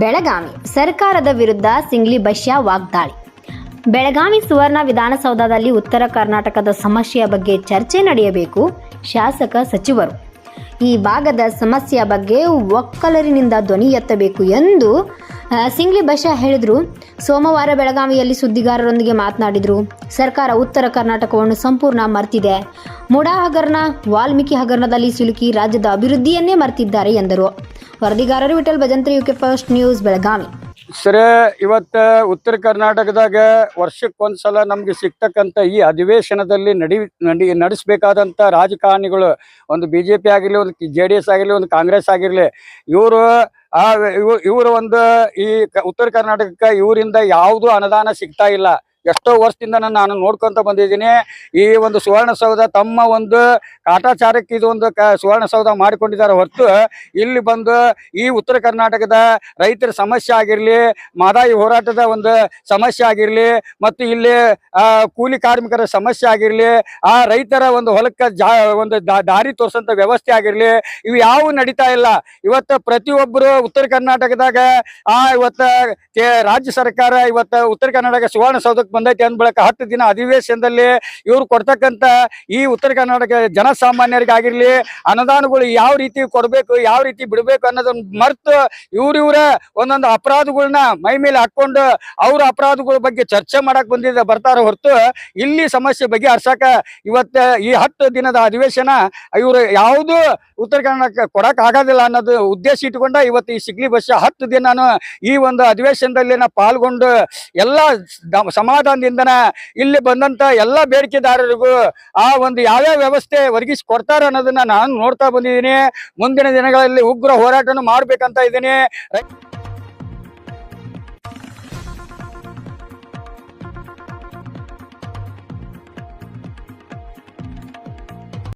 ಬೆಳಗಾವಿ ಸರ್ಕಾರದ ವಿರುದ್ಧ ಸಿಂಗ್ಲಿ ಬಶ್ಯ ವಾಗ್ದಾಳಿ. ಬೆಳಗಾವಿ ಸುವರ್ಣ ವಿಧಾನಸೌಧದಲ್ಲಿ ಉತ್ತರ ಕರ್ನಾಟಕದ ಸಮಸ್ಯೆಯ ಬಗ್ಗೆ ಚರ್ಚೆ ನಡೆಯಬೇಕು, ಶಾಸಕ ಸಚಿವರು. ಈ ಭಾಗದ ಸಮಸ್ಯೆಯ ಬಗ್ಗೆ ಒಕ್ಕಲರಿನಿಂದ ಧ್ವನಿ ಎತ್ತಬೇಕು ಎಂದು ಸಿಂಗ್ಲಿ ಬಶ್ಯ ಹೇಳಿದರು. ಸೋಮವಾರ ಬೆಳಗಾವಿಯಲ್ಲಿ ಸುದ್ದಿಗಾರರೊಂದಿಗೆ ಮಾತನಾಡಿದರು. ಸರ್ಕಾರ ಉತ್ತರ ಕರ್ನಾಟಕವನ್ನು ಸಂಪೂರ್ಣ ಮರ್ತಿದೆ. ಮುಡಾ ಹಗರಣ ವಾಲ್ಮೀಕಿ ಹಗರಣದಲ್ಲಿ ಸಿಲುಕಿ ರಾಜ್ಯದ ಅಭಿವೃದ್ಧಿಯನ್ನೇ ಮರ್ತಿದ್ದಾರೆ ಎಂದರು. ವರದಿಗಾರರು Vithal Bhajantri UK first news Belagavi. Sir, ಇವತ್ತ ಉತ್ತರ ಕರ್ನಾಟಕದಾಗ ವರ್ಷಕ್ಕೊಂದ್ಸಲ ನಮ್ಗೆ ಸಿಗ್ತಕ್ಕಂಥ ಈ ಅಧಿವೇಶನದಲ್ಲಿ ನಡಿ ನಡಿ, ನಡೆಸಬೇಕಾದಂಥ ರಾಜಕಾರಣಿಗಳು, ಒಂದು ಬಿ ಜೆ ಪಿ ಆಗಿರಲಿ, ಒಂದು ಜೆ ಡಿ ಎಸ್ ಆಗಿರಲಿ, ಒಂದು ಕಾಂಗ್ರೆಸ್ ಆಗಿರಲಿ, ಇವರು, ಆ, ಇವರು ಒಂದು ಈ ಉತ್ತರ ಕರ್ನಾಟಕಕ್ಕೆ ಇವರಿಂದ ಯಾವುದು ಅನುದಾನ ಸಿಗ್ತಾ ಇಲ್ಲ. ಎಷ್ಟೋ ವರ್ಷದಿಂದ ನಾನು ನೋಡ್ಕೊಂತ ಬಂದಿದ್ದೀನಿ. ಈ ಒಂದು ಸುವರ್ಣಸೌಧ ತಮ್ಮ ಒಂದು ಕಾಟಾಚಾರಕ್ಕೆ ಇದು ಒಂದು ಸುವರ್ಣಸೌಧ ಮಾಡಿಕೊಂಡಿದ್ದಾರೆ ಹೊರತು ಇಲ್ಲಿ ಬಂದು ಈ ಉತ್ತರ ಕರ್ನಾಟಕದ ರೈತರ ಸಮಸ್ಯೆ ಆಗಿರಲಿ, ಮಾದಾಯಿ ಹೋರಾಟದ ಒಂದು ಸಮಸ್ಯೆ ಆಗಿರಲಿ, ಮತ್ತು ಇಲ್ಲಿ ಕೂಲಿ ಕಾರ್ಮಿಕರ ಸಮಸ್ಯೆ ಆಗಿರಲಿ, ಆ ರೈತರ ಒಂದು ಹೊಲಕ್ಕೆ ಜಾ, ಒಂದು ದಾರಿ ತೋರಿಸಂತ ವ್ಯವಸ್ಥೆ ಆಗಿರಲಿ, ಇವು ಯಾವ ನಡೀತಾ ಇಲ್ಲ. ಇವತ್ತು ಪ್ರತಿಯೊಬ್ಬರು ಉತ್ತರ ಕರ್ನಾಟಕದಾಗ, ಆ, ಇವತ್ತ ರಾಜ್ಯ ಸರ್ಕಾರ ಇವತ್ತ ಉತ್ತರ ಕರ್ನಾಟಕ ಸುವರ್ಣಸೌಧಕ್ಕೆ ಬಂದೈತಿ ಅಂದ ಬಳಿಕ ಹತ್ತು ದಿನ ಅಧಿವೇಶನದಲ್ಲಿ ಇವ್ರು ಕೊಡ್ತಕ್ಕಂಥ ಈ ಉತ್ತರ ಕರ್ನಾಟಕ ಜನಸಾಮಾನ್ಯರಿಗಾಗಿರ್ಲಿ ಅನುದಾನಗಳು ಯಾವ ರೀತಿ ಕೊಡಬೇಕು, ಯಾವ ರೀತಿ ಬಿಡಬೇಕು ಅನ್ನೋದನ್ನ ಮರ್ತು ಇವ್ರಿವ್ರ ಒಂದೊಂದು ಅಪರಾಧಗಳನ್ನ ಮೈ ಮೇಲೆ ಹಾಕೊಂಡು ಅವ್ರ ಅಪರಾಧಗಳ ಬಗ್ಗೆ ಚರ್ಚೆ ಮಾಡಕ್ ಬಂದಿದ್ದ ಬರ್ತಾರ ಹೊರತು ಇಲ್ಲಿ ಸಮಸ್ಯೆ ಬಗ್ಗೆ ಹರ್ಸಕ ಇವತ್ತ ಈ ಹತ್ತು ದಿನದ ಅಧಿವೇಶನ ಇವರು ಯಾವುದು ಉತ್ತರ ಕರ್ನಾಟಕ ಕೊಡಕ್ ಆಗೋದಿಲ್ಲ ಅನ್ನೋದು ಉದ್ದೇಶ ಇಟ್ಕೊಂಡ ಇವತ್ತು ಈ ಸಿಗ್ಲಿ ಬಸ್ ಹತ್ತು ದಿನಾನು ಈ ಒಂದು ಅಧಿವೇಶನದಲ್ಲಿ ಪಾಲ್ಗೊಂಡು ಎಲ್ಲ ದ- ಸಮಾಧಾನದಿಂದನ ಇಲ್ಲಿ ಬಂದಂತ ಎಲ್ಲ ಬೇಡಿಕೆದಾರರಿಗೂ ಆ ಒಂದು ಯಾವ್ಯಾವ ವ್ಯವಸ್ಥೆ ಒದಗಿಸಿ ಕೊಡ್ತಾರೆ ಅನ್ನೋದನ್ನ ನಾನು ನೋಡ್ತಾ ಬಂದಿದ್ದೀನಿ. ಮುಂದಿನ ದಿನಗಳಲ್ಲಿ ಉಗ್ರ ಹೋರಾಟನೂ ಮಾಡ್ಬೇಕಂತ ಇದ್ದೀನಿ.